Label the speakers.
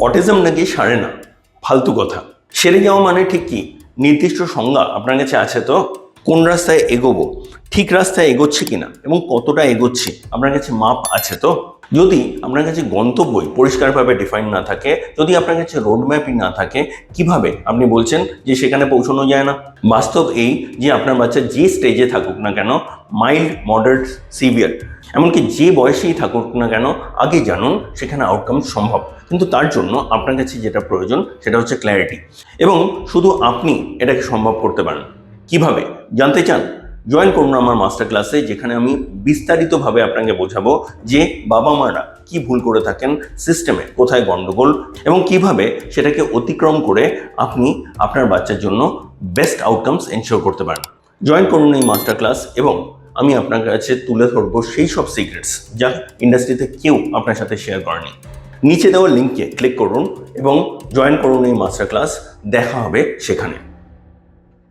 Speaker 1: Autism নাকি সারে না? ফালতু কথা। সেরে যাওয়া মানে ঠিক কি? নির্দিষ্ট সংজ্ঞা আপনার কাছে আছে তো? কোন রাস্তায় এগোবো? ঠিক রাস্তায় এগোচ্ছে কিনা? এবং কতটা এগোচ্ছে? আপনার কাছে মাপ আছে তো? যদি আপনার কাছে গন্তব্যই পরিষ্কারভাবে ডিফাইন না থাকে, যদি আপনার কাছে রোড ম্যাপই না থাকে, কীভাবে আপনি বলছেন যে সেখানে পৌঁছানো যায় না? বাস্তব এই যে আপনার বাচ্চা যে স্টেজে থাকুক না কেন মাইল্ড মডারেট সিভিয়ার এমনকি যে বয়সেই থাকুক না কেন, আগে জানুন সেখানে আউটকাম সম্ভব। কিন্তু তার জন্য আপনার কাছে যেটা প্রয়োজন, সেটা হচ্ছে ক্ল্যারিটি এবং শুধু আপনি এটাকে সম্ভব করতে পারেন। কীভাবে? জানতে চান? জয়েন করুন আমার মাস্টার ক্লাসে যেখানে আমি বিস্তারিতভাবে আপনাকে বোঝাবো যে বাবা মারা কি ভুল করে থাকেন সিস্টেমে কোথায় গণ্ডগোল এবং কীভাবে সেটাকে অতিক্রম করে আপনি আপনার বাচ্চার জন্য বেস্ট আউটকামস এনশিওর করতে পারেন। জয়েন করুন এই মাস্টার ক্লাস এবং আমি আপনার কাছে তুলে ধরবো সেই সব সিক্রেটস যা ইন্ডাস্ট্রিতে কেউ আপনার সাথে শেয়ার করেনি। নিচে দেওয়া লিঙ্কে ক্লিক করুন এবং জয়েন করুন এই মাস্টার ক্লাস দেখা হবে সেখানে।